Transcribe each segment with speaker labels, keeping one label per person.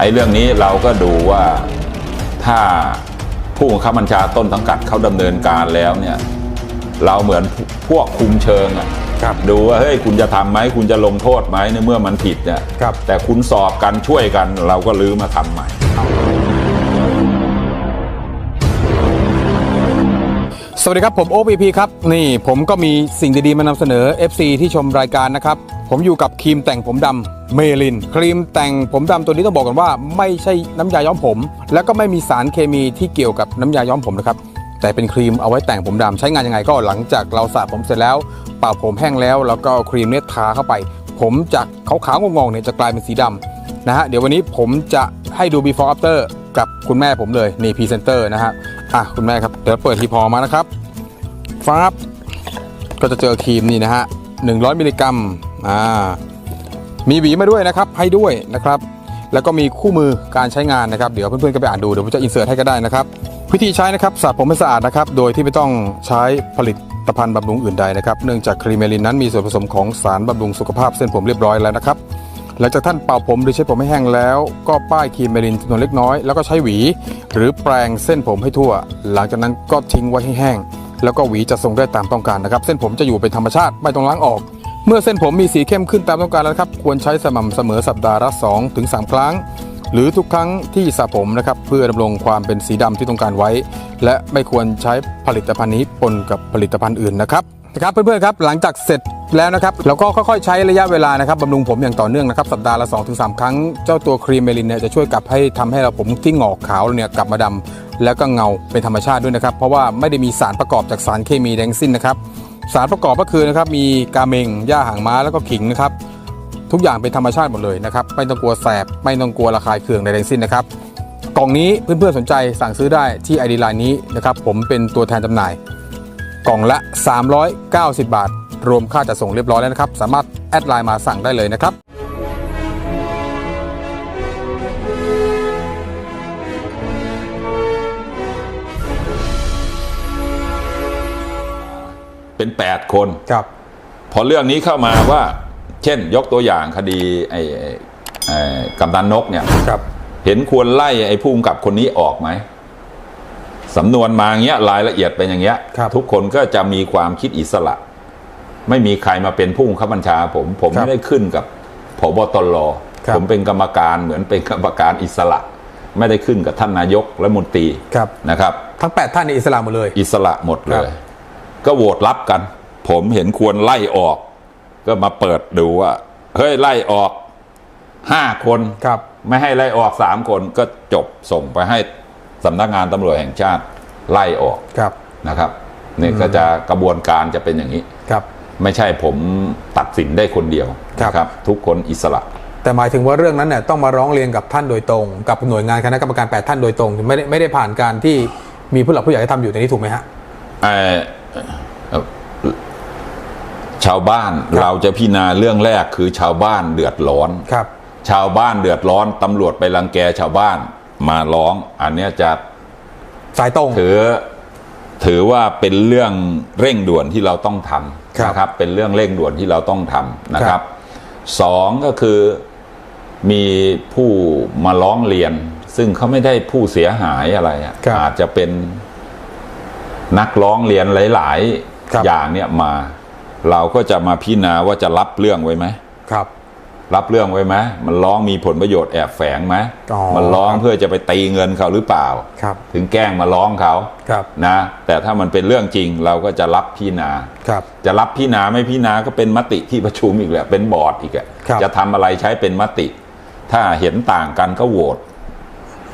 Speaker 1: ไอ้เรื่องนี้เราก็ดูว่าถ้าผู้บังคับบัญชาต้นสังกัดเขาดำเนินการแล้วเนี่ยเราเหมือนพวกคุมเชิงอะ
Speaker 2: ครับ
Speaker 1: ดูว่าเฮ้ยคุณจะทำไหมคุณจะลงโทษไหมในเมื่อมันผิดเนี่ยแต่คุณสอบกันช่วยกันเราก็ลื้อมาทำใหม่
Speaker 2: สวัสดีครับ ผมโอ p ีพีครับ นี่ผมก็มีสิ่งดีๆ มานำเสนอ FC ที่ชมรายการนะครับ ผมอยู่กับครีมแต่งผมดำเมลิน ครีมแต่งผมดำตัวนี้ต้องบอกกันว่า ไม่ใช่น้ำยาย้อมผม แล้วก็ไม่มีสารเคมีที่เกี่ยวกับน้ำยาย้อมผมนะครับ แต่เป็นครีมเอาไว้แต่งผมดำใช้งานยังไงก็หลังจากเราสระผมเสร็จแล้วเป่าผมแห้งแล้ว แล้วก็เอาครีมเนี่ยทาเข้าไป ผมจากขาวๆงงๆเนี่ยจะกลายเป็นสีดำนะฮะเดี๋ยววันนี้ผมจะให้ดู before after กับคุณแม่ผมเลยนี่พรีเซนเตอร์นะฮะ อะคุณแม่ครับเดี๋ยวเปิดทีพอมานะครับฟ้าบก็จะเจอครีมนี่นะฮะ100 มิลลิกรัมอ่ามีหวีมาด้วยนะครับให้ด้วยนะครับ แล้วก็มีคู่มือการใช้งานนะครับ เดี๋ยวเพื่อนๆก็ไปอ่านดูเดี๋ยวผมจะอินเสิร์ตให้ก็ได้นะครับ วิธีใช้นะครับสระผมให้สะอาดนะครับ โดยที่ไม่ต้องใช้ผลิตภัณฑ์บำรุงอื่นใดนะครับ เนื่องจากครีมเมลินนั้นมีส่วนผสมของสารบำรุงสุขภาพเส้นผมเรียบร้อยแล้วนะครับ หลังจากท่านเป่าผมหรือใช้ผมให้แห้งแล้ว ก็ป้ายครีมเมลินจำนวนเล็กน้อยแล้วก็ใช้หวี หรือแปรงเส้นผมให้ทั่ว หลังจากนั้นก็ทิ้งไว้ให้แห้ง แล้วก็หวีจะทรงได้ตามต้องการนะครับ เส้นผมจะอยู่เป็นธรรมชาติไม่ต้องล้างออก เมื่อเส้นผมมีสีเข้มขึ้นตามต้องการแล้วครับควรใช้สม่ำเสมอสัปดาห์ละ2ถึง3ครั้ง หรือทุกครั้งที่สระผมนะครับเพื่อดำรงความเป็นสีดำที่ต้องการไว้ และไม่ควรใช้ผลิตภัณฑ์นี้ปนกับผลิตภัณฑ์อื่นนะครับนะครับเพื่อนๆครับหลังจากเสร็จ แล้วนะครับเราก็ค่อยๆใช้ระยะเวลานะครับบำรุงผมอย่างต่อเนื่องนะครับสัปดาห์ละ 2-3 ครั้งเจ้าตัวครีมเมลินเนี่ยจะช่วยกลับให้ทำให้เราผมที่หงอกขาวเนี่ยกลับมาดำแล้วก็เงาเป็นธรรมชาติด้วยนะครับ เพราะว่าไม่ได้มีสารประกอบจากสารเคมีแดงสิ้นนะครับสารประกอบก็คือนะครับมีกาเมงหญ้าหางม้าแล้วก็ขิงนะครับทุกอย่างเป็นธรรมชาติหมดเลยนะครับไม่ต้องกลัวแสบไม่ต้องกลัวระคายเคืองใดทั้งสิ้นนะครับกล่องนี้เพื่อนๆสนใจสั่งซื้อได้ที่ ID Line นี้นะครับผมเป็นตัวแทนจำหน่าย กล่องละ 390 บาท รวมค่าจัดส่งเรียบร้อยแล้วนะครับ สามารถแอดไลน์มาสั่งได้เลยนะครับ
Speaker 1: เป็น 8 คน
Speaker 2: ครับ
Speaker 1: พอเรื่องนี้เข้ามาว่า เช่นยกตัวอย่างคดีไอ้ไอ้ไอ้กำนันนกเนี่ย
Speaker 2: ครับ
Speaker 1: เห็นควรไล่ไอ้ผู้กำกับคนนี้ออกไหมสำนวนมาอย่างเงี้ยรายละเอียดเป็นอย่างเงี้ย
Speaker 2: ครับ
Speaker 1: ทุกคนก็จะมีความคิดอิสระ ไม่มีใครมาเป็นผู้บังคับบัญชา ผม ผม
Speaker 2: ครับ
Speaker 1: ไม่ได้ขึ้นกับพบตร
Speaker 2: ครับ
Speaker 1: ผมเป็นกรรมการเหมือนเป็นกรรมการอิสระ ไม่ได้ขึ้นกับท่านนายกและมนตรี
Speaker 2: ครับ
Speaker 1: นะครับ
Speaker 2: ทั้ง 8 ท่านในอิสลามหมดเลย
Speaker 1: อิสระหมดเล
Speaker 2: ครับ
Speaker 1: ยก็โหวตรับกัน ผมเห็นควรไล่ออก ก็มาเปิดดูว่าเฮ้ยไล่ออกห้าคน
Speaker 2: ครับ
Speaker 1: ไม่ให้ไล่ออกสามคนก็จบส่งไปให้สำนักงานตำรวจแห่งชาติไล่ออก
Speaker 2: ครับ
Speaker 1: นะครับนี่ก็จะกระบวนการจะเป็นอย่างนี้
Speaker 2: ครับ
Speaker 1: ไม่ใช่ผมตัดสินได้คนเดียว
Speaker 2: ครับ
Speaker 1: นะครับ ทุกคนอิสระ
Speaker 2: แต่หมายถึงว่าเรื่องนั้นเนี่ยต้องมาร้องเรียนกับท่านโดยตรง กับหน่วยงานคณะกรรมการ 8 ท่านโดยตรงไม่ได้ไม่ได้ผ่านการที่มีผู้หลักผู้ใหญ่ที่ทำอยู่ในนี้ถูกไหมฮะ
Speaker 1: เอ่อเอ่อชาวบ้าน
Speaker 2: ครับ
Speaker 1: เราจะพิจารณาเรื่องแรกคือชาวบ้านเดือดร้อน
Speaker 2: ครับ
Speaker 1: ชาวบ้านเดือดร้อนตำรวจไปรังแกชาวบ้านมาร้อง อันเนี้ยจะ
Speaker 2: สายตรง
Speaker 1: ถือถือว่าเป็นเรื่องเร่งด่วนที่เราต้องท
Speaker 2: ครับำ
Speaker 1: นะครับเป็นเรื่องเร่งด่วนที่เราต้องทำนะค
Speaker 2: ครั
Speaker 1: รับบสองก็คือมีผู้มาร้องเรียน ซึ่งเขาไม่ได้ผู้เสียหายอะไรอะ
Speaker 2: ครับ
Speaker 1: อาจจะเป็นนักร้องเรียนหลาย
Speaker 2: ครับ
Speaker 1: ๆอย่างเนี่ยมา เราก็จะมาพิจารณาว่าจะรับเรื่องไว้ไหม
Speaker 2: ครับ
Speaker 1: รับเรื่องไว้ไหมมันร้องมีผลประโยชน์แอบแฝงไหม
Speaker 2: อ๋อ
Speaker 1: มันร้อง
Speaker 2: ครับ
Speaker 1: เพื่อจะไปตีเงินเขาหรือเปล่า
Speaker 2: ครับ
Speaker 1: ถึงแกล้งมาร้องเขา
Speaker 2: ครับ
Speaker 1: นะ แต่ถ้ามันเป็นเรื่องจริงเราก็จะรับพิจารณา
Speaker 2: ครับ
Speaker 1: จะรับพิจารณาไม่พิจารณาก็เป็นมติที่ประชุมอีกแหละเป็นบอร์ดอีกอะ
Speaker 2: ครับ
Speaker 1: จะทำอะไรใช้เป็นมติ ถ้าเห็นต่างกันก็โหวต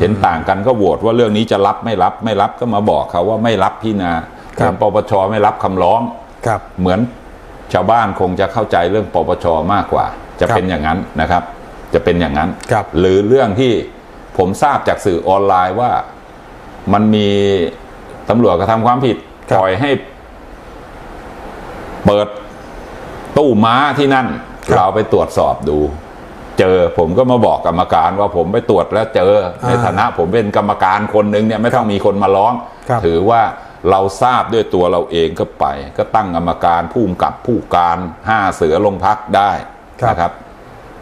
Speaker 1: เห็นต่างกันก็โหวตว่าเรื่องนี้จะรับไม่รับไม่รับก็มาบอกเขาว่าไม่รับพิจารณา
Speaker 2: ครับ
Speaker 1: เหมือนปปชไม่รับคำร้อง
Speaker 2: ครับ
Speaker 1: เหมือนชาวบ้านคงจะเข้าใจเรื่องปปชมากกว่า จะ
Speaker 2: ครับ
Speaker 1: เป็นอย่างนั้นนะครับ จะเป็นอย่างนั้น
Speaker 2: ครับ
Speaker 1: หรือเรื่องที่ผมทราบจากสื่อออนไลน์ว่ามันมีตำรวจกระทำความผิด
Speaker 2: ครับ
Speaker 1: ปล่อยให้ เปิดตู้ม้าที่นั่น เราไปตรวจสอบดู เจอผมก็มาบอกกรรมการว่าผมไปตรวจแล้วเจอในฐานะผมเป็นกรรมการคนหนึ่งเนี่ยไม่ต้องมีคนมาร้อง
Speaker 2: ครับ
Speaker 1: ถือว่าเราทราบด้วยตัวเราเองก็ไป ก็ตั้งกรรมการผู้กำกับผู้การห้าเสือลงพักได้
Speaker 2: ครับ
Speaker 1: นะครับ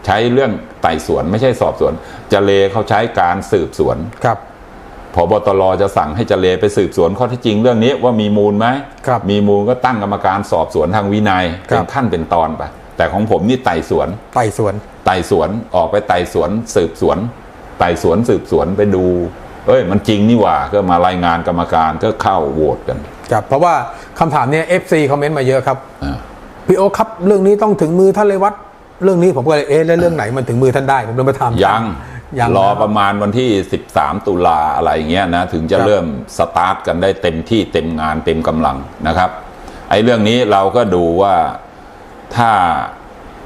Speaker 1: ใช้เรื่องไต่สวนไม่ใช่สอบสวนเจเลเขาใช้การสืบสวน
Speaker 2: ครับ
Speaker 1: พบตรจะสั่งให้เจเลไปสืบสวนข้อเที่จริงเรื่องนี้ว่ามีมูลไหม
Speaker 2: ครับ
Speaker 1: มีมูลก็ตั้งกรรมการสอบสวนทางวินัย
Speaker 2: ครั
Speaker 1: เป็
Speaker 2: บ
Speaker 1: นขั้นเป็นตอนไปแต่ของผมนี่ไต่สวน
Speaker 2: ไต่สวน
Speaker 1: ไต่สวนออกไปไต่สวน สืบสวน ไต่สวนสืบสวนไปดู เอ้ย มันจริงนี่หว่าก็มารายงานกรรมการก็เข้าโหวตกัน
Speaker 2: ครับเพราะว่าคำถามเนี้ย FC คอมเมนต์มาเยอะครับ
Speaker 1: อ่า
Speaker 2: พี่โอ๊คครับเรื่องนี้ต้องถึงมือท่านเลยวัด เรื่องนี้ผมก็เลยเอ๊ะแล้วเรื่องไหนมันถึงมือท่านได้ผมเลยมาถาม
Speaker 1: ยัง
Speaker 2: ยัง
Speaker 1: รอ
Speaker 2: นะ
Speaker 1: ประมาณวันที่ 13 ตุลาอะไรเงี้ยนะถึงจะ
Speaker 2: ครับ
Speaker 1: เริ่มสตาร์ทกันได้เต็มที่เต็มงานเต็มกำลังนะครับไอ้เรื่องนี้เราก็ดูว่าถ้า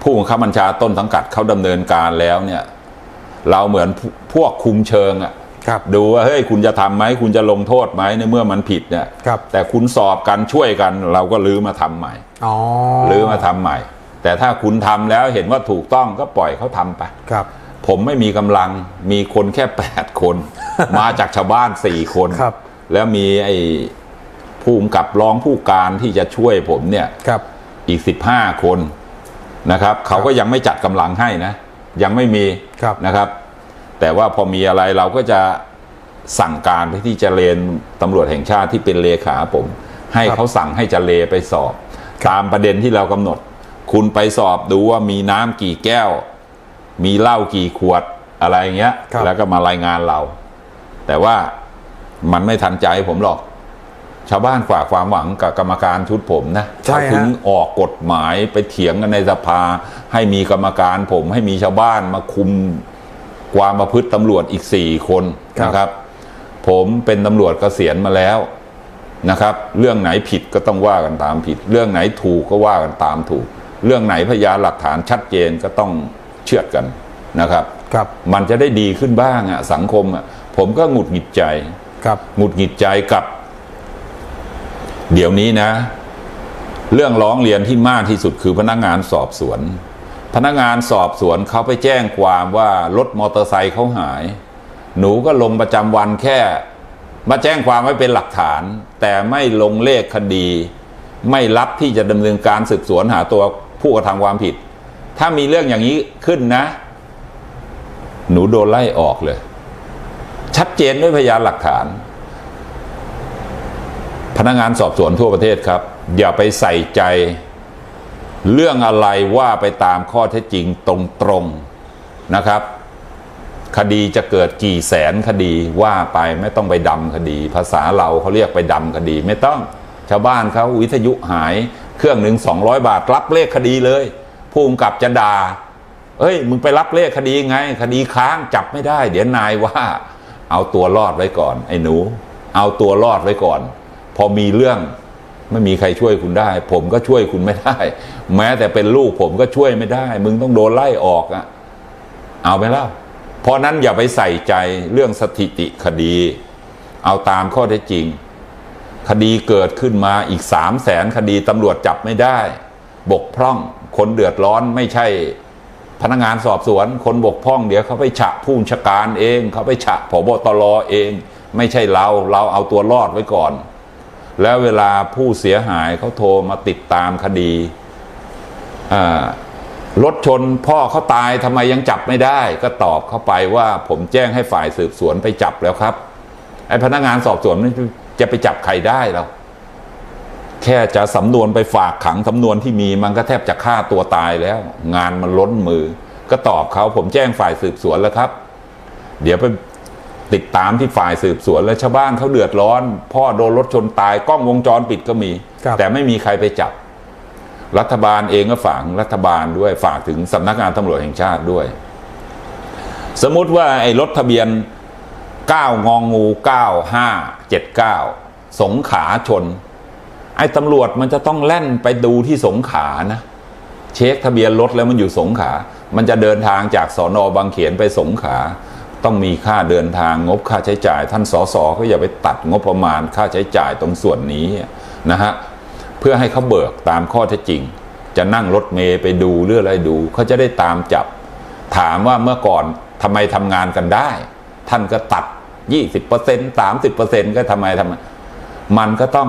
Speaker 1: ผู้บังคับบัญชาต้นสังกัดเขาดำเนินการแล้วเนี่ย เราเหมือนพวพวกคุมเชิงอะ
Speaker 2: ครับ
Speaker 1: ดูว่าเฮ้ยคุณจะทำไหมคุณจะลงโทษไหมในเมื่อมันผิดเนี่ย
Speaker 2: ครับ
Speaker 1: แต่คุณสอบกันช่วยกัน เราก็ลื้อมาทำใหม่
Speaker 2: อ๋อ
Speaker 1: ลื้อมาทำใหม่ แต่ถ้าคุณทำแล้วเห็นว่าถูกต้องก็ปล่อยเขาทำไป
Speaker 2: ครับ
Speaker 1: ผมไม่มีกำลังมีคนแค่8คน มาจากชาวบ้าน4คน
Speaker 2: ครับ
Speaker 1: แล้วมีไอ้ผู้กำกับรองผู้การที่จะช่วยผมเนี่ย
Speaker 2: ครับ
Speaker 1: อีก15คนนะครับ เขาก็ยังไม่จัดกำลังให้นะ ยังไม่มี
Speaker 2: ครับ
Speaker 1: นะครับ แต่ว่าพอมีอะไรเราก็จะสั่งการไปที่เจรนตำรวจแห่งชาติที่เป็นเลขาผม ให้
Speaker 2: ครับ
Speaker 1: เขาสั่งให้เจเลไปสอบ ตามประเด็นที่เรากำหนด คุณไปสอบดูว่ามีน้ำกี่แก้ว มีเหล้ากี่ขวดอะไรอย่างเงี้ย
Speaker 2: ครับ
Speaker 1: แล้วก็มารายงานเรา แต่ว่ามันไม่ทันใจผมหรอก ชาวบ้านฝากความหวังกับกรรมการชุดผมนะ
Speaker 2: ใช่
Speaker 1: เขาถึง
Speaker 2: ฮะ
Speaker 1: ออกกฎหมายไปเถียงกันในสภา ให้มีกรรมการผม ให้มีชาวบ้านมาคุมความประพฤติตำรวจอีกสี่คนนะครับ ผมเป็นตำรวจเกษียณมาแล้วนะครับ เรื่องไหนผิดก็ต้องว่ากันตามผิด เรื่องไหนถูกก็ว่ากันตามถูก เรื่องไหนพยานหลักฐานชัดเจนก็ต้องเชื่อดกันนะครับ
Speaker 2: ครับ
Speaker 1: มันจะได้ดีขึ้นบ้างอะสังคมอะผมก็หงุดหงิดใจ
Speaker 2: ครับ
Speaker 1: หงุดหงิดใจกับ เดี๋ยวนี้นะ เรื่องร้องเรียนที่มากที่สุดคือพนักงานสอบสวน พนักงานสอบสวนเขาไปแจ้งความว่ารถมอเตอร์ไซค์เขาหาย หนูก็ลงประจำวันแค่ มาแจ้งความไว้เป็นหลักฐาน แต่ไม่ลงเลขคดี ไม่รับที่จะดำเนินการสืบสวนหาตัว ผู้กระทำความผิด ถ้ามีเรื่องอย่างนี้ขึ้นนะ หนูโดนไล่ออกเลย ชัดเจนด้วยพยานหลักฐาน พนักงานสอบสวนทั่วประเทศครับ อย่าไปใส่ใจ เรื่องอะไรว่าไปตามข้อเท็จจริงตรงๆนะครับคดีจะเกิดกี่แสนคดีว่าไปไม่ต้องไปดำคดี ภาษาเราเขาเรียกไปดำคดีไม่ต้อง ชาวบ้านเขาวิทยุหาย เครื่องหนึ่งสองร้อยบาท รับเลขคดีเลย ผู้กำกับจะด่าเอ้ย มึงไปรับเลขคดีไง คดีค้างจับไม่ได้ เดี๋ยวนายว่า เอาตัวรอดไว้ก่อน ไอ้หนู เอาตัวรอดไว้ก่อน พอมีเรื่องไม่มีใครช่วยคุณได้ ผมก็ช่วยคุณไม่ได้ แม้แต่เป็นลูกผมก็ช่วยไม่ได้ มึงต้องโดนไล่ออกอะเอาไหมล่ะเพราะนั้นอย่าไปใส่ใจเรื่องสถิติคดี เอาตามข้อเท็จจริง คดีเกิดขึ้นมาอีกสามแสนคดีตำรวจจับไม่ได้ บกพร่องคนเดือดร้อนไม่ใช่ พนักงานสอบสวน คนบกพร่องเดี๋ยวเขาไปฉะผู้บัญชาการเอง เขาไปฉะผบตรอเอง ไม่ใช่เราเราเอาตัวรอดไว้ก่อน แล้วเวลาผู้เสียหายเขาโทรมาติดตามคดีรถชนพ่อเขาตายทำไมยังจับไม่ได้ ก็ตอบเข้าไปว่าผมแจ้งให้ฝ่ายสืบสวนไปจับแล้วครับไอ้พนักงานสอบสวนมัน จะไปจับใครได้หรอกแค่จะสำนวนไปฝากขังสำนวนที่มีมันก็แทบจะฆ่าตัวตายแล้ว งานมันล้นมือ ก็ตอบเขาผมแจ้งฝ่ายสืบสวนแล้วครับ เดี๋ยวไปติดตามที่ฝ่ายสืบสวนแล้วชาวบ้านเขาเดือดร้อน พ่อโดนรถชนตายกล้องวงจรปิดก็มี
Speaker 2: ครับ
Speaker 1: แต่ไม่มีใครไปจับ รัฐบาลเองก็ฝากรัฐบาลด้วยฝากถึงสำนักงานตำรวจแห่งชาติด้วย สมมุติว่าไอ้รถทะเบียน9งองู 79 สงขาชน ไอ้ตำรวจมันจะต้องแล่นไปดูที่สงขานะ เช็คทะเบียนรถแล้วมันอยู่สงขา มันจะเดินทางจากสอนอบางเขนไปสงขา ต้องมีค่าเดินทางงบค่าใช้จ่าย ท่านสสก็อย่าไปตัดงบประมาณค่าใช้จ่ายตรงส่วนนี้นะฮะเพื่อให้เขาเบิกตามข้อเท็จจริง จะนั่งรถเมย์ไปดูเรื่องอะไรดูเขาจะได้ตามจับ ถามว่าเมื่อก่อนทำไมทำงานกันได้ ท่านก็ตัด 20% 30%ก็ทำไมทำไมมันก็ต้อง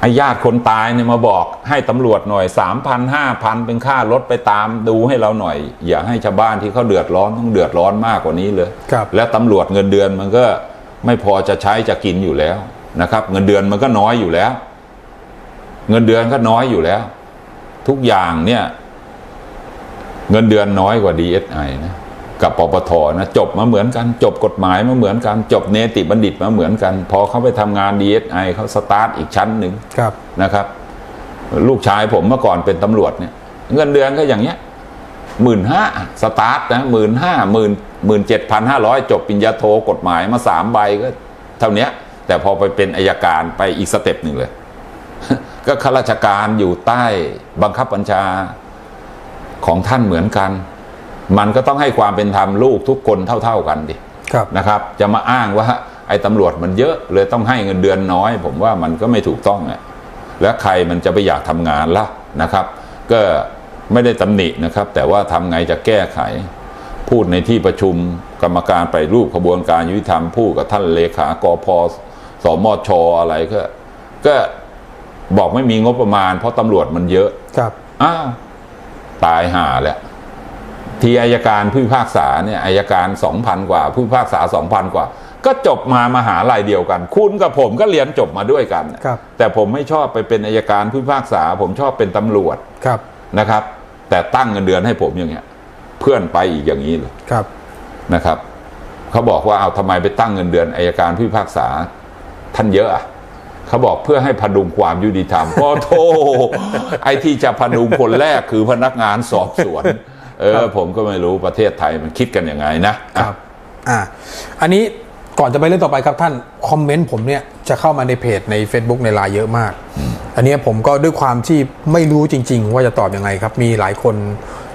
Speaker 1: ไอ้ญาติคนตายเนี่ยมาบอกให้ตำรวจหน่อยสามพันห้าพันเป็นค่ารถไปตามดูให้เราหน่อย อย่าให้ชาวบ้านที่เขาเดือดร้อนต้องเดือดร้อนมากกว่านี้เลย
Speaker 2: ครับ
Speaker 1: และตำรวจเงินเดือนมันก็ไม่พอจะใช้จะกินอยู่แล้วนะครับ เงินเดือนมันก็น้อยอยู่แล้ว เงินเดือนก็น้อยอยู่แล้ว ทุกอย่างเนี่ย เงินเดือนน้อยกว่า DSI นะ กับปปทนะจบมาเหมือนกัน จบกฎหมายมาเหมือนกัน จบเนติบัณฑิตมาเหมือนกัน พอเขาไปทำงาน DSI เขาสตาร์ทอีกชั้นหนึ่ง
Speaker 2: ครับ
Speaker 1: นะครับ ลูกชายผมเมื่อก่อนเป็นตำรวจเนี่ย เงินเดือนก็อย่างเงี้ยหมื่นห้าสตาร์ทนะหมื่นห้าหมื่นหมื่นเจ็ดพันห้าร้อยจบปริญญาโทกฎหมายมาสามใบก็ เท่าเนี้ยแต่พอไปเป็นอายการไปอีกสเต็ปหนึ่งเลย ก็ข้าราชการอยู่ใต้บังคับบัญชาของท่านเหมือนกัน มันก็ต้องให้ความเป็นธรรมลูกทุกคนเท่า ๆกันดิ
Speaker 2: ครับ
Speaker 1: นะครับ จะมาอ้างว่าไอ้ตำรวจมันเยอะเลยต้องให้เงินเดือนน้อย ผมว่ามันก็ไม่ถูกต้องอะแล้วใครมันจะไปอยากทำงานล่ะนะครับ ก็ไม่ได้ตำหนินะครับ แต่ว่าทำไงจะแก้ไข พูดในที่ประชุมกรรมการไปรูปขบวนการยุติธรรมพูดกับท่านเลขากพสมชอะไรก็ ก็บอกไม่มีงบประมาณ เพราะตำรวจมันเยอะ
Speaker 2: ครับ
Speaker 1: อ้าวตายห่าแหละ ทีอายการผู้พิพากษาเนี่ยอายการสองพันกว่า ผู้พิพากษาสองพันกว่า ก็จบมามหาลัยเดียวกัน คุณกับผมก็เรียนจบมาด้วยกัน
Speaker 2: ครับ
Speaker 1: แต่ผมไม่ชอบไปเป็นอายการผู้พิพากษา ผมชอบเป็นตำรวจ
Speaker 2: ครับ
Speaker 1: นะครับ แต่ตั้งเงินเดือนให้ผมอย่างเงี้ย เพื่อนไปอีกอย่างนี้เลย
Speaker 2: ครับ
Speaker 1: นะครับเขาบอกว่าเอาทำไมไปตั้งเงินเดือนอายการผู้พิพากษา ท่านเยอะอะเขาบอกเพื่อให้พดุงความยุติธรรมก็โทไอ้ที่จะพดุงคนแรกคือพนักงานสอบสวน เออผมก็ไม่รู้ประเทศไทยมันคิดกันยังไงนะ
Speaker 2: ค
Speaker 1: อะ
Speaker 2: รับอ่าอันนี้ก่อนจะไปเรื่องต่อไปครับท่านคอมเมนต์ผมเนี่ยจะเข้ามาในเพจใน Facebook ในไลน์เยอะมาก อันเนี้ยผมก็ด้วยความที่ไม่รู้จริง ๆ ว่าจะตอบยังไงครับ มีหลายคน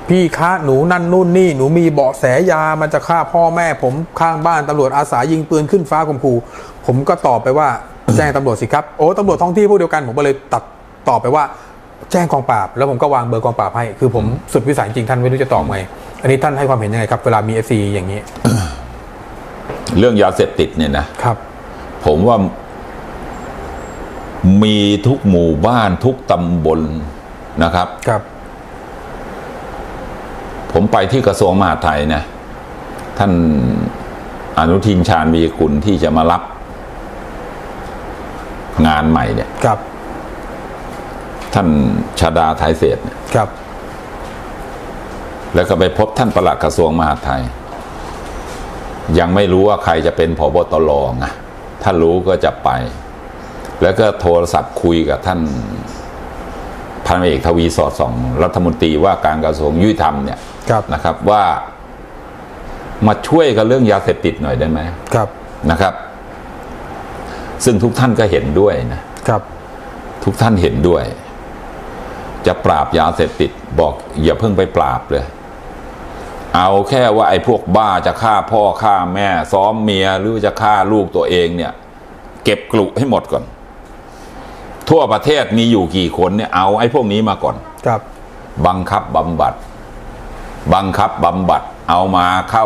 Speaker 2: พี่คะหนูนั่นนู่นนี่หนูมีเบาะแสยามันจะฆ่าพ่อแม่ ผมข้างบ้านตำรวจอาสายิงปืนขึ้นฟ้าข่มขู่ผมก็ตอบไปว่าแจ้งตำรวจสิครับโอ้ตำรวจท้องที่พวกเดียวกันผมก็เลยตัดตอบไปว่า แจ้งกองปราบ แล้วผมก็วางเบอร์กองปราบให้ คือผมสุดวิสัยจริงท่านไม่รู้จะตอบไง อันนี้ท่านให้ความเห็นยังไงครับ เวลามีเอฟซีอย่างนี้
Speaker 1: เรื่องยาเสพติดเนี่ยนะ
Speaker 2: ครับ
Speaker 1: ผมว่ามีทุกหมู่บ้านทุกตำบลนะครับ
Speaker 2: ครับ
Speaker 1: ผมไปที่กระทรวงมหาดไทยนะ ท่านอนุทินชาญวีรกุลที่จะมารับ งานใหม่เนี่ย
Speaker 2: ครับ
Speaker 1: ท่านชาดาไทยเศษเนี่ย
Speaker 2: ครับ
Speaker 1: แล้วก็ไปพบท่านประหลัดกระทรวงมหาดไทย ยังไม่รู้ว่าใครจะเป็นผบตรไงถ้ารู้ก็จะไป แล้วก็โทรศัพท์คุยกับท่านพันเอกทวีสอดส่องรัฐมนตรีว่าการกระทรวงยุติธรรมเนี่ย
Speaker 2: ครับ
Speaker 1: นะครับว่ามาช่วยกันเรื่องยาเสพติดหน่อยได้ไหม
Speaker 2: ครับ
Speaker 1: นะครับ ซึ่งทุกท่านก็เห็นด้วยนะ
Speaker 2: ครับ
Speaker 1: ทุกท่านเห็นด้วย จะปราบยาเสพติด บอกอย่าเพิ่งไปปราบเลย เอาแค่ว่าไอ้พวกบ้าจะฆ่าพ่อฆ่าแม่ ซ้อมเมียหรือจะฆ่าลูกตัวเองเนี่ย เก็บกลุให้หมดก่อน ทั่วประเทศมีอยู่กี่คนเนี่ยเอาไอ้พวกนี้มาก่อน
Speaker 2: ครับ
Speaker 1: บังคับบำบัด บังคับบำบัด เอามาเข้า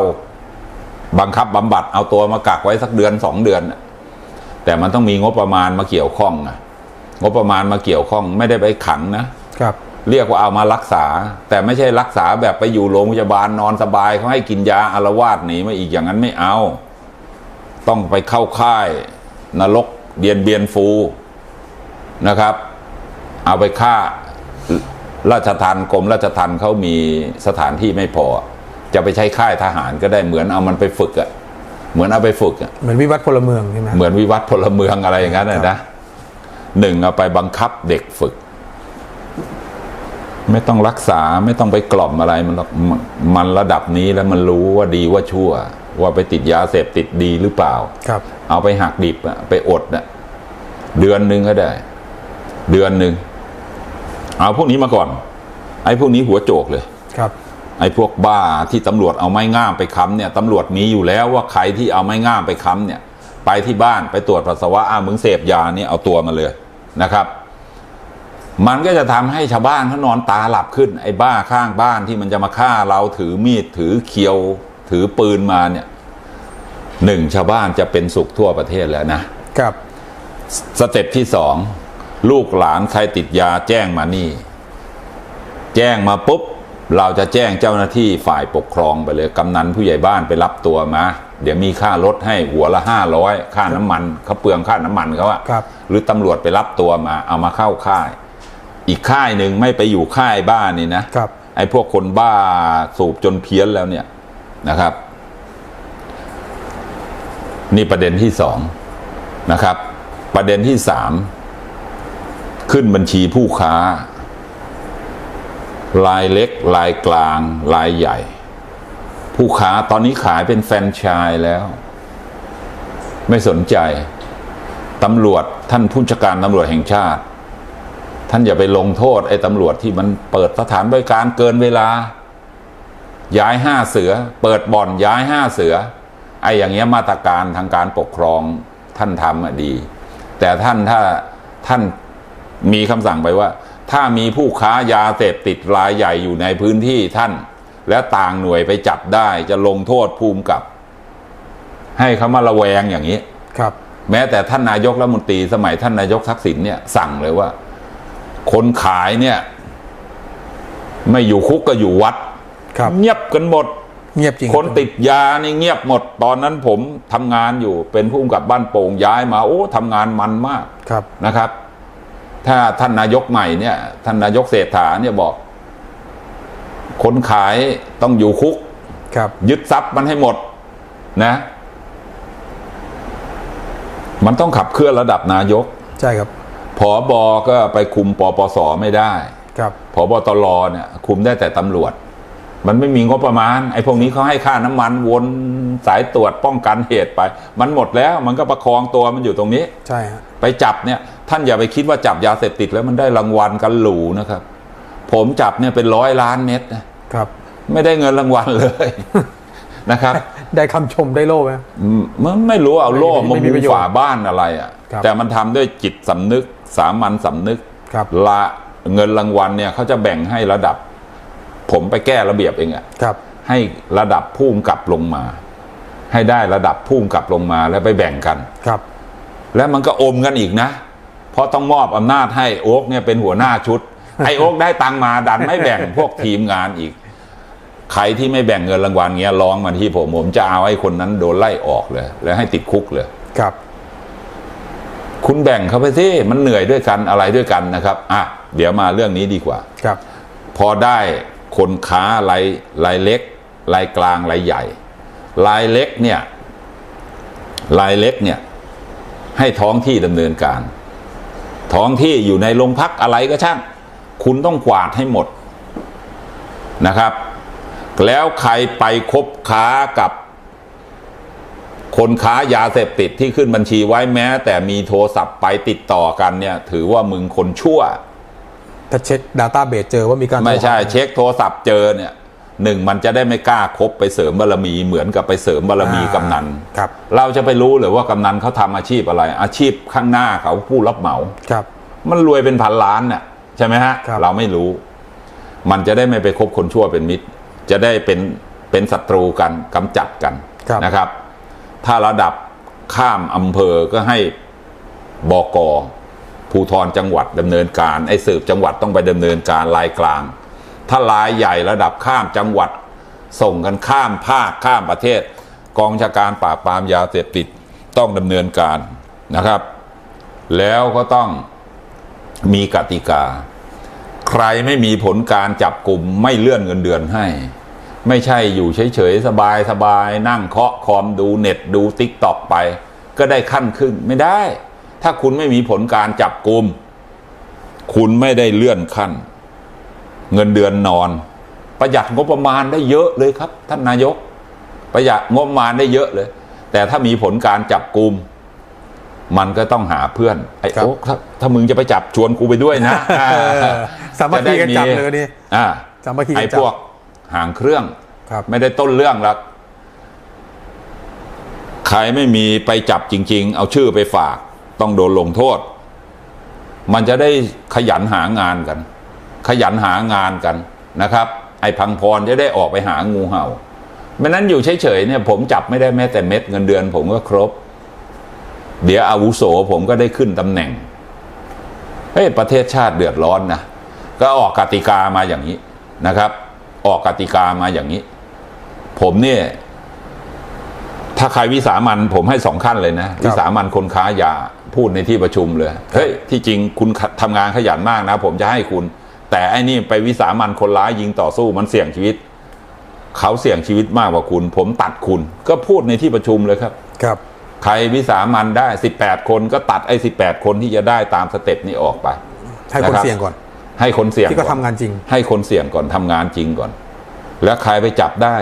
Speaker 1: บังคับบำบัด เอาตัวมากักไว้สักเดือนสองเดือนน่ะแต่มันต้องมีงบประมาณมาเกี่ยวข้องอะงบประมาณมาเกี่ยวข้องไม่ได้ไปขังนะ
Speaker 2: ครับ
Speaker 1: เรียกว่าเอามารักษา แต่ไม่ใช่รักษาแบบไปอยู่โรงพยาบาลนอนสบายเขาให้กินยาอารวาสหนีมาอีกอย่างนั้นไม่เอา ต้องไปเข้าค่าย นรกเบียนเบียนฟูนะครับ เอาไปฆ่าราชทันกรมราชทันเขามีสถานที่ไม่พอ จะไปใช้ค่ายทหารก็ได้เหมือนเอามันไปฝึกอะเหมือนเอาไปฝึกอะ
Speaker 2: เหมือนวิวัฒน์พลเมืองใช่ไหม
Speaker 1: เหมือนวิวัฒน์พลเมืองอะไรอย่างนั้น
Speaker 2: ครั
Speaker 1: นะ
Speaker 2: บ
Speaker 1: นะหนึ่งเอาไปบังคับเด็กฝึก ไม่ต้องรักษาไม่ต้องไปกล่อมอะไรมันหรอกมันมันระดับนี้แล้วมันรู้ว่าดีว่าชั่ว ว่าไปติดยาเสพติดดีหรือเปล่า
Speaker 2: ครับ
Speaker 1: เอาไปหักดิบอะไปอดอะเดือนหนึ่งก็ได้ เดือนหนึ่งเอาพวกนี้มาก่อน ไอ้พวกนี้หัวโจกเลย
Speaker 2: ครับ
Speaker 1: ไอ้พวกบ้าที่ตำรวจเอาไม้งามไปค้ำเนี่ยตำรวจมีอยู่แล้วว่าใครที่เอาไม้งามไปค้ำเนี่ย ไปที่บ้านไปตรวจปัสสาวะอ้าวมึงเสพยาเนี่ยเอาตัวมาเลยนะครับ มันก็จะทำให้ชาวบ้านเขานอนตาหลับขึ้น ไอ้บ้าข้างบ้านที่มันจะมาฆ่าเราถือมีดถือเคียว ถือปืนมาเนี่ยหนึ่งชาวบ้านจะเป็นสุขทั่วประเทศแล้วนะ
Speaker 2: ครับ
Speaker 1: สเต็ปที่สองลูกหลานใครติดยาแจ้งมานี่ แจ้งมาปุ๊บ เราจะแจ้งเจ้าหน้าที่ฝ่ายปกครองไปเลยกำนันผู้ใหญ่บ้านไปรับตัวมา เดี๋ยวมีค่ารถให้หัวละห้าร้อยค่าน้ำมันเขาเปลืองค่าน้ำมันเขาอะ
Speaker 2: ครับ
Speaker 1: หรือตำรวจไปรับตัวมา เอามาเข้าค่าย อีกค่ายหนึ่งไม่ไปอยู่ค่ายบ้านนี่นะครับ ไอ้พวกคนบ้าสูบจนเพี้ยนแล้วเนี่ยนะครับ นี่ประเด็นที่สองนะครับ ประเด็นที่สามขึ้นบัญชีผู้ค้า รายเล็ก รายกลาง รายใหญ่ ผู้ค้าตอนนี้ขายเป็นแฟรนไชส์แล้ว ไม่สนใจตำรวจท่านผู้จัดการตำรวจแห่งชาติ ท่านอย่าไปลงโทษไอ้ตำรวจที่มันเปิดสถานบริการเกินเวลา ย้ายห้าเสือ เปิดบ่อนย้ายห้าเสือไอ้อย่างเงี้ยมาตรการทางการปกครองท่านทำอะดี แต่ท่านถ้าท่านมีคำสั่งไปว่า ถ้ามีผู้ค้ายาเสพติดรายใหญ่อยู่ในพื้นที่ท่าน และต่างหน่วยไปจับได้จะลงโทษภูมิกับ ให้เขามาระแวงอย่างนี้
Speaker 2: ครับ
Speaker 1: แม้แต่ท่านนายกรัฐมนตรีสมัยท่านนายกทักษิณเนี่ยสั่งเลยว่า คนขายเนี่ย ไม่อยู่คุกก็อยู่วัด
Speaker 2: ครับ
Speaker 1: เงียบกันหมด
Speaker 2: เงียบจริง
Speaker 1: คนติดยานี่เงียบหมด ตอนนั้นผมทำงานอยู่เป็นผู้กำกับบ้านโป่งย้ายมา โอ้ทำงานมันมาก
Speaker 2: ครับ
Speaker 1: นะครับ ถ้าท่านนายกใหม่เนี่ยท่านนายกเศรษฐาเนี่ยบอก คนขายต้องอยู่คุก
Speaker 2: ครับ
Speaker 1: ยึดทรัพย์มันให้หมด นะ มันต้องขับเคลื่อนระดับนายก
Speaker 2: ใช่ครับ
Speaker 1: ผอบอก็ไปคุมปปสไม่ได้
Speaker 2: ครับ
Speaker 1: ผบตรเนี่ยคุมได้แต่ตำรวจ มันไม่มีงบประมาณ ไอ้พวกนี้เขาให้ค่าน้ำมันวนสายตรวจป้องกันเหตุไป มันหมดแล้วมันก็ประคองตัวมันอยู่ตรงนี้
Speaker 2: ใช่ฮะ
Speaker 1: ไปจับเนี่ย ท่านอย่าไปคิดว่าจับยาเสพติดแล้วมันได้รางวัลกันหรูนะครับ ผมจับเนี่ยเป็นร้อยล้านเม็ดนะครับ ไม่ได้เงินรางวัลเลยนะครับ
Speaker 2: ได้คำชมได้โล่ไหม
Speaker 1: อืมมันไม่รู้เอาโล่
Speaker 2: ไม่
Speaker 1: มา
Speaker 2: มี
Speaker 1: มุ
Speaker 2: ประโยชน์
Speaker 1: ฝาบ้านอะไรอะ่ะ
Speaker 2: ครับ
Speaker 1: แต่มันทำด้วยจิตสำนึก สามัญสำนึก
Speaker 2: ครับ
Speaker 1: ละเงินรางวัลเนี่ยเขาจะแบ่งให้ระดับ ผมไปแก้ระเบียบเองอะ่ะ
Speaker 2: ครับ
Speaker 1: ให้ระดับผู้กำกับลงมา ให้ได้ระดับผู้กำกับลงมาแล้วไปแบ่งกัน
Speaker 2: ครับ
Speaker 1: แล้วมันก็อมกันอีกนะ เพราะต้องมอบอำนาจให้โอ๊กเนี่ยเป็นหัวหน้าชุด ไอ้โอ๊กได้ตังค์มาดันไม่แบ่งพวกทีมงานอีก ใครที่ไม่แบ่งเงินรางวัลเงี้ยร้องมาที่ผมผมจะเอาไอ้คนนั้นโดนไล่ออกเลย แล้วให้ติดคุกเลย
Speaker 2: ครับ
Speaker 1: คุณแบ่งเขาไปสิมันเหนื่อยด้วยกันอะไรด้วยกันนะครับอะเดี๋ยวมาเรื่องนี้ดีกว่า
Speaker 2: ครับ
Speaker 1: พอได้คนค้ารายรายเล็กรายกลางรายใหญ่ รายเล็กเนี่ยรายเล็กเนี่ย ให้ท้องที่ดำเนินการ ท้องที่อยู่ในโรงพักอะไรก็ช่าง คุณต้องกวาดให้หมดนะครับ แล้วใครไปคบค้ากับ คนค้ายาเสพติดที่ขึ้นบัญชีไว้แม้ แต่มีโทรศัพท์ไปติดต่อกันเนี่ย ถือว่ามึงคนชั่ว
Speaker 2: ถ้าเช็คดัตต้าเบสเจอว่ามีการ
Speaker 1: ไม่ใช่
Speaker 2: โทรหา
Speaker 1: เช็คโทรศัพท์เจอเนี่ยหนึ่งมันจะได้ไม่กล้าคบไปเสริมบารมีเหมือนกับไปเสริมบารมี
Speaker 2: อ่ากำ
Speaker 1: นัน
Speaker 2: ครับ
Speaker 1: เราจะไปรู้หรือว่ากำนันเขาทำอาชีพอะไร อาชีพข้างหน้าเขาผู้รับเหมา
Speaker 2: ครับ
Speaker 1: มันรวยเป็นพันล้านน่ะใช่ไหมฮะ
Speaker 2: ครับ
Speaker 1: เราไม่รู้ มันจะได้ไม่ไปคบคนชั่วเป็นมิตร จะได้เป็นเป็นศัตรูกันกำจัดกัน
Speaker 2: ครับ
Speaker 1: นะครับ ถ้าระดับข้ามอำเภอก็ให้บกภูธรจังหวัดดำเนินการไอ้สืบจังหวัดต้องไปดำเนินการรายกลาง ถ้ารายใหญ่ระดับข้ามจังหวัดส่งกันข้ามภาคข้ามประเทศ กองชาการปราบปรามยาเสพติดต้องดำเนินการนะครับ แล้วก็ต้องมีกติกา ใครไม่มีผลการจับกลุ่มไม่เลื่อนเงินเดือนให้ ไม่ใช่อยู่เฉยๆ สบายสบายๆนั่งเคาะคอมดูเน็ตดูติ๊กตอกไป ก็ได้ขั้นขึ้นไม่ได้ ถ้าคุณไม่มีผลการจับกลุ่มคุณไม่ได้เลื่อนขั้น เงินเดือนนอน ประหยัดงบประมาณได้เยอะเลยครับ ท่านนายก ประหยัดงบประมาณได้เยอะเลย แต่ถ้ามีผลการจับกลุ่มมันก็ต้องหาเพื่อนไอ้
Speaker 2: ครับ
Speaker 1: โอ๊คถ้าถ้ามึงจะไปจับชวนกูไปด้วยนะ
Speaker 2: เออสามัคคีกันจับเลยนี่
Speaker 1: อ่า
Speaker 2: สามัคคีกัน
Speaker 1: ไอ้
Speaker 2: จับ
Speaker 1: พวก หางเครื่อง
Speaker 2: ครับ
Speaker 1: ไม่ได้ต้นเรื่องหรอกใครไม่มีไปจับจริง ๆ เอาชื่อไปฝาก ต้องโดนลงโทษ มันจะได้ขยันหางานกัน ขยันหางานกันนะครับ ไอ้พังพรจะได้ออกไปหางูเห่าไม่นั้นอยู่เฉยๆเนี่ย ผมจับไม่ได้แม้แต่เม็ดเงินเดือน ผมก็ครบ เดี๋ยวอาวุโสผมก็ได้ขึ้นตำแหน่งเฮ้ยประเทศชาติเดือดร้อนนะก็ออกกติกามาอย่างนี้นะครับ ออกกติกามาอย่างนี้ ผมเนี่ย ถ้าใครวิสามันผมให้สองขั้นเลยนะ วิสามันคนค้ายาพูดในที่ประชุมเลย เฮ้ย ที่จริงคุณทำงานขยันมากนะ ผมจะให้คุณ แต่ไอ้นี่ไปวิสามันคนร้ายยิงต่อสู้มันเสี่ยงชีวิต เขาเสี่ยงชีวิตมากกว่าคุณ ผมตัดคุณ ก็พูดในที่ประชุมเลยครับ
Speaker 2: ครับ
Speaker 1: ใครวิสามันได้ 18 คนก็ตัดไอ้ 18 คนที่จะได้ตามสเต็ปนี้ออกไป
Speaker 2: ให้คน
Speaker 1: นะครับ
Speaker 2: เสี่ยงก่อน
Speaker 1: ให้คนเสี่ยง
Speaker 2: ที่ก็
Speaker 1: อน
Speaker 2: ทำงานจริง
Speaker 1: ให้คนเสี่ยงก่อนทำงานจริงก่อน แล้วใครไปจับได้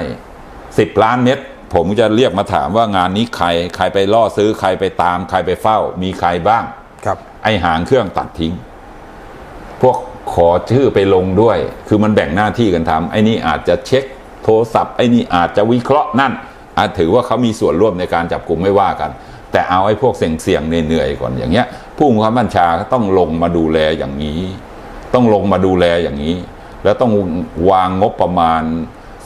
Speaker 1: 10ล้านเม็ดผมจะเรียกมาถามว่างานนี้ใคร ใครไปล่อซื้อใครไปตาม ใครไปเฝ้า มีใครบ้าง
Speaker 2: ครับ
Speaker 1: ไอหางเครื่องตัดทิ้ง พวกขอชื่อไปลงด้วย คือมันแบ่งหน้าที่กันทำไอ้นี่อาจจะเช็คโทรศัพท์ไอ้นี่อาจจะวิเคราะห์นั่น อาจถือว่าเขามีส่วนร่วมในการจับกลุ่มไม่ว่ากัน แต่เอาไอ้พวกเสี่ยงๆเหนื่อยๆก่อนอย่างเงี้ย ผู้บังคับบัญชาก็ต้องลงมาดูแลอย่างนี้ ต้องลงมาดูแลอย่างนี้ แล้วต้องวางงบประมาณ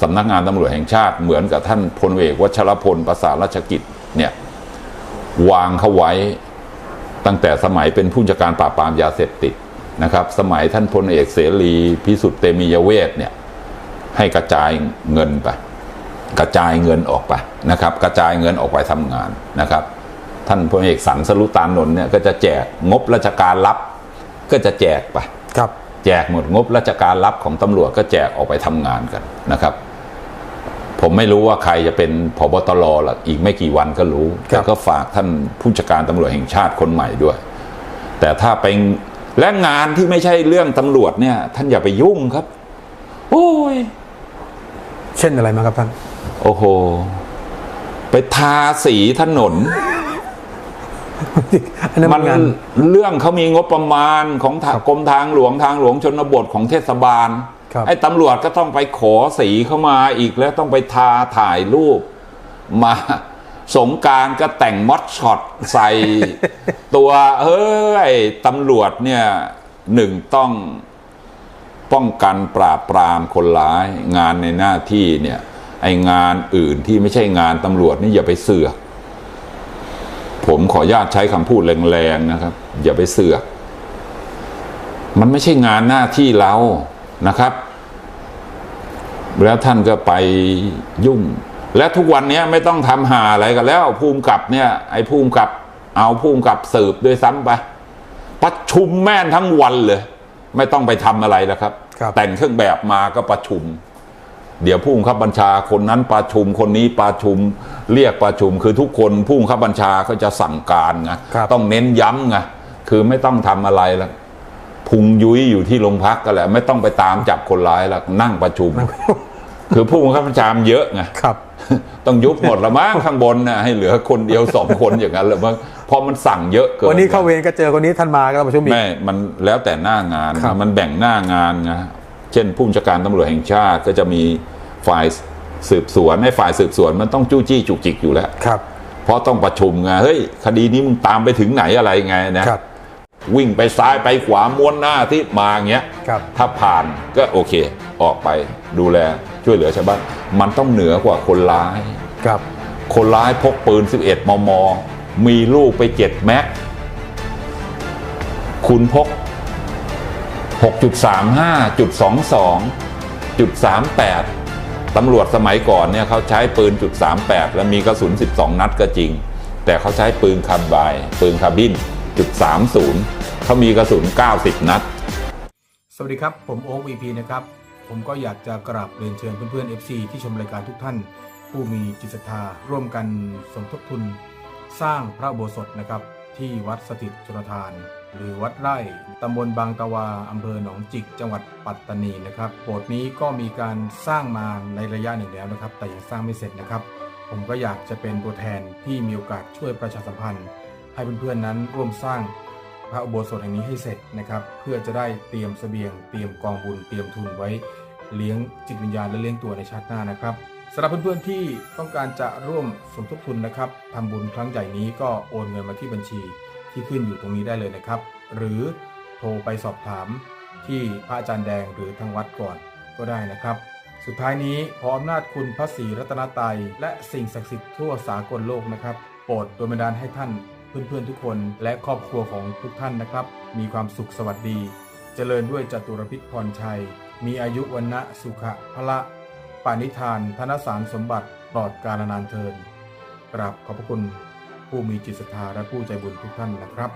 Speaker 1: สำนักงานตำรวจแห่งชาติเหมือนกับท่านพลเอกวัชรพลประสาทราชกิจเนี่ยวางเขาไว้ตั้งแต่สมัยเป็นผู้จัดการปราบปรามยาเสพติดนะครับ สมัยท่านพลเอกเสรีพิสุทธิ์เตมียเวทเนี่ยให้กระจายเงินไป กระจายเงินออกไปนะครับ กระจายเงินออกไปทำงานนะครับ ท่านพลเอกสันสรุตานนท์เนี่ยก็จะแจกงบราชการรับก็จะแจกไป
Speaker 2: ครับ
Speaker 1: แจกหมดงบราชการรับของตำรวจก็แจกออกไปทำงานกันนะครับ ผมไม่รู้ว่าใครจะเป็นพบตรหรอกอีกไม่กี่วันก็รู้
Speaker 2: ครับ
Speaker 1: แต่ก็ฝากท่านผู้จัดการตำรวจแห่งชาติคนใหม่ด้วย แต่ถ้าเป็นและงานที่ไม่ใช่เรื่องตำรวจเนี่ย ท่านอย่าไปยุ่งครับ โอ้ย
Speaker 2: เช่นอะไรมาครับท่าน
Speaker 1: โอ้โห ไปทาสีถนน
Speaker 2: อันนั้น
Speaker 1: มั
Speaker 2: มันนงาน
Speaker 1: เรื่องเขามีงบประมาณของทางกรมทางหลวงทางหลวงชนบทของเทศบาล
Speaker 2: ครับ
Speaker 1: ไอ้ตำรวจก็ต้องไปขอสีเข้ามาอีกแล้วต้องไปทาถ่ายรูปมาสงกรารก็แต่งมอดช็อตใส่ตัวเฮ้ยตำรวจเนี่ยหนึ่งต้องป้องกันปราบปรามคนร้าย งานในหน้าที่เนี่ย ไองานอื่นที่ไม่ใช่งานตำรวจนี่อย่าไปเสือก ผมขออนุญาตใช้คำพูดแรงๆนะครับ อย่าไปเสือก มันไม่ใช่งานหน้าที่เรานะครับ แล้วท่านก็ไปยุ่ง และทุกวันนี้ไม่ต้องทำหาอะไรกันแล้วภูมิกับเนี่ย ไอ้ภูมิกับ เอาภูมิกับสืบด้วยซ้ำไปประชุมแม่นทั้งวันเลย ไม่ต้องไปทำอะไรแล้วครับ
Speaker 2: ครับ
Speaker 1: แต่งเครื่องแบบมาก็ประชุม เดี๋ยวผู้บังคับบัญชาคนนั้นประชุมคนนี้ประชุมเรียกประชุม คือทุกคนผู้บังคับบัญชาก็จะสั่งการไง
Speaker 2: ครับ
Speaker 1: ต้องเน้นย้ำไงคือไม่ต้องทำอะไรแล้วพุงยุ้ยอยู่ที่โรงพักก็แหละไม่ต้องไปตามจับคนร้ายแล้วนั่งประชุม คือผู้บังคับบัญชามันเยอะไง
Speaker 2: ครับ
Speaker 1: ต้องยุบหมดละมั้งข้างบนนะให้เหลือคนเดียวสองคนอย่างนั้นเลยมั้งเพราะมันสั่งเยอะเกิน
Speaker 2: วันนี้เข้าเวรก็เจอคนนี้ท่านมาก็ต้องประชุมอีก
Speaker 1: ไม่มันแล้วแต่หน้างาน
Speaker 2: ครับ
Speaker 1: มันแบ่งหน้างานไง เช่นผู้บัญชาการตำรวจแห่งชาติก็จะมีฝ่ายสืบสวนให้ฝ่ายสืบสวนมันต้องจู้จี้จุกจิกอยู่แล้ว
Speaker 2: ครับ
Speaker 1: เพราะต้องประชุมไงเฮ้ยคดีนี้มึงตามไปถึงไหนอะไรไงนะครับ วิ่งไปซ้ายไปขวาม้วนหน้าที่มาอย่างเงี้ย
Speaker 2: ครับ
Speaker 1: ถ้าผ่านก็โอเค ออกไปดูแลช่วยเหลือชาวบ้านมันต้องเหนือกว่าคนร้าย
Speaker 2: ครับ
Speaker 1: คนร้ายพกปืน 11 มม มีลูกไป 7 แม็ก คุณพก 6.35.22.38 ตำรวจสมัยก่อนเนี่ยเขาใช้ปืนจุด38 แล้วมีกระสุน 12 นัดก็จริง แต่เขาใช้ปืนคาร์บายปืนคาร์บินจุด30เขามีกระสุน 90 นัด
Speaker 2: สวัสดีครับ ผมโอ๊ควีพีนะครับ ผมก็อยากจะกราบเรียนเชิญเพื่อนๆ FC ที่ชมรายการทุกท่าน ผู้มีจิตศรัทธาร่วมกันสมทบทุน สร้างพระโบสถนะครับที่วัดสถิตชนทาน หรือวัดไร่ตำบลบางตะวาอำเภอหนองจิก จังหวัดปัตตานีนะครับโบสถ์นี้ก็มีการสร้างมาในระยะหนึ่งแล้วนะครับ แต่ยังสร้างไม่เสร็จนะครับ ผมก็อยากจะเป็นตัวแทนที่มีโอกาสช่วยประชาสัมพันธ์ ให้เพื่อนๆนั้นร่วมสร้างพระอุโบสถแห่งนี้ให้เสร็จนะครับ เพื่อจะได้เตรียมเสบียง เตรียมกองบุญเตรียมทุนไว้เลี้ยงจิตวิญญาณและเลี้ยงตัวในชาติหน้านะครับสำหรับเพื่อนๆที่ต้องการจะร่วมสมทบทุนนะครับทำบุญครั้งใหญ่นี้ก็โอนเงินมาที่บัญชี ที่ขึ้นอยู่ตรงนี้ได้เลยนะครับ หรือโทรไปสอบถามที่พระอาจารย์แดงหรือทางวัดก่อนก็ได้นะครับ สุดท้ายนี้ขออำนาจคุณพระศรีรัตนตรัยและสิ่งศักดิ์สิทธิ์ทั่วสากลโลกนะครับ โปรดดลบันดาลให้ท่านเพื่อนๆทุกคนและครอบครัวของทุกท่านนะครับ มีความสุขสวัสดี เจริญด้วยจตุรพิษพรชัย มีอายุวันนะสุขะพละปานิธาน ธนสารสมบัติปลอดกาลนานเทินกราบขอบพระคุณ ผู้มีจิตศรัทธาและผู้ใจบุญทุกท่านนะครับ